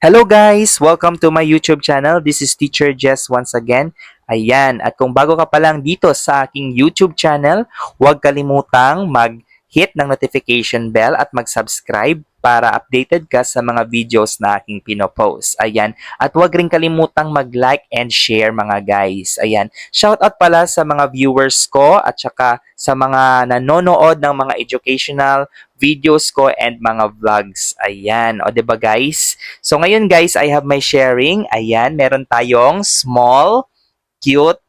Hello guys! Welcome to my YouTube channel. This is Teacher Jess once again. Ayan, at kung bago ka pa lang dito sa aking YouTube channel, huwag kalimutang mag-hit ng notification bell at mag-subscribe para updated ka sa mga videos na aking pinopost. Ayan, at huwag rin kalimutang mag-like and share mga guys. Ayan, shoutout pala sa mga viewers ko at saka sa mga nanonood ng mga educational videos ko and mga vlogs. Ayan, o ba guys? So ngayon guys, I have my sharing. Ayan, meron tayong small, cute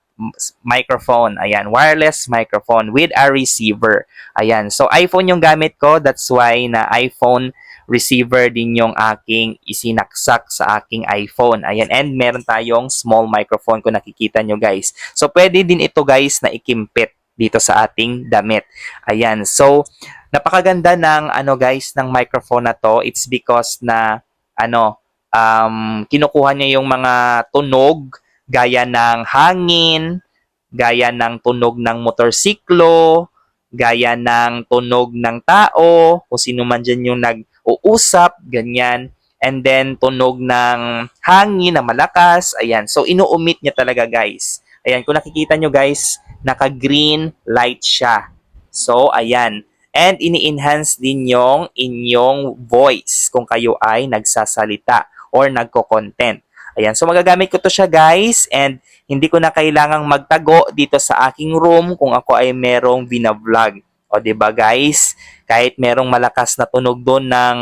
microphone. Ayan, wireless microphone with a receiver. Ayan, so iPhone yung gamit ko. That's why na iPhone receiver din yung aking isinaksak sa aking iPhone. Ayan, and meron tayong small microphone kung nakikita nyo guys. So pwede din ito guys na ikimpit dito sa ating damit. Ayan, so napakaganda ng ano guys ng microphone na to. It's because na ano um kinukuha niya yung mga tunog gaya ng hangin, gaya ng tunog ng motorsiklo, gaya ng tunog ng tao, kung sino man dyan yung nag-uusap, ganyan. And then, tunog ng hangin na malakas. Ayan. So, inuumit niya talaga, guys. Ayan. Kung nakikita nyo, guys, naka-green light siya. So, ayan. And ini-enhance din yung inyong voice kung kayo ay nagsasalita or nagko-content. Ayan, so magagamit ko to siya guys and hindi ko na kailangang magtago dito sa aking room kung ako ay merong bina-vlog. O ba guys? Kahit merong malakas na tunog doon ng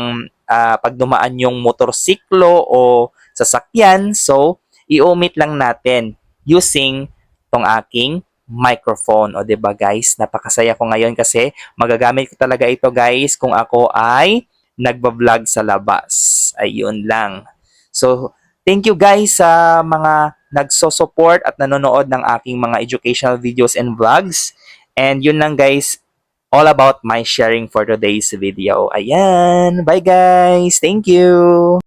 ah, pag yung motorsiklo o sasakyan, so i-omit lang natin using tong aking microphone. O ba guys? Napakasaya ko ngayon kasi magagamit ko talaga ito guys kung ako ay nagba-vlog sa labas. Ayun lang. So, thank you guys sa mga nagso-support at nanonood ng aking mga educational videos and vlogs. And yun lang guys, all about my sharing for today's video. Ayan, bye guys! Thank you!